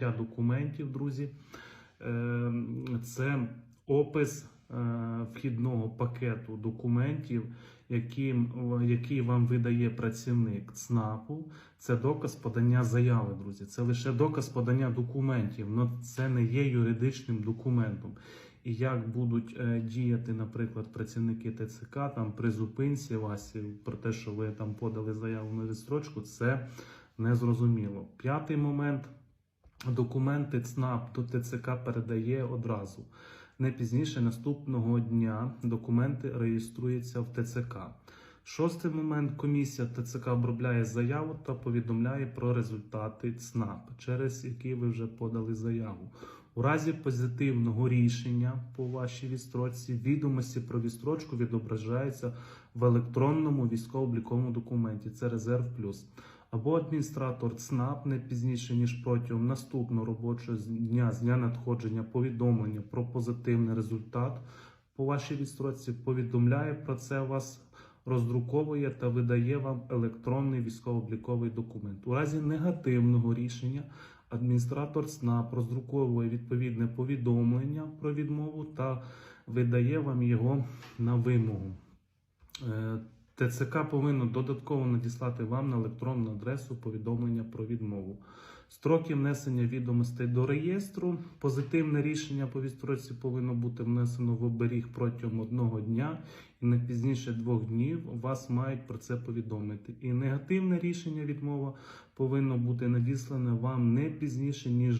Документів, друзі. Е, Це опис е, вхідного пакету документів, який вам видає працівник ЦНАПу. Це доказ подання заяви, друзі. Це лише доказ подання документів, але це не є юридичним документом. І як будуть е, діяти, наприклад, працівники ТЦК там при зупинці вас про те, що ви там подали заяву на відстрочку, це незрозуміло. П'ятий момент. Документи ЦНАП до ТЦК передає одразу. Не пізніше наступного дня документи реєструються в ТЦК. Шостий момент комісія ТЦК обробляє заяву та повідомляє про результати ЦНАП, через які ви вже подали заяву. У разі позитивного рішення по вашій відстрочці відомості про відстрочку відображаються в електронному військово-обліковому документі. Це резерв плюс або адміністратор ЦНАП не пізніше ніж протягом наступного робочого дня з дня надходження повідомлення про позитивний результат по вашій відстрочці повідомляє про це вас. Роздруковує та видає вам електронний військово-обліковий документ. У разі негативного рішення адміністратор ЦНАП роздруковує відповідне повідомлення про відмову та видає вам його на вимогу. ТЦК повинно додатково надіслати вам на електронну адресу повідомлення про відмову. Строки внесення відомостей до реєстру. Позитивне рішення по відстрочці повинно бути внесено в оберіг протягом одного дня і не пізніше двох днів вас мають про це повідомити. І негативне рішення відмова повинно бути надіслане вам не пізніше ніж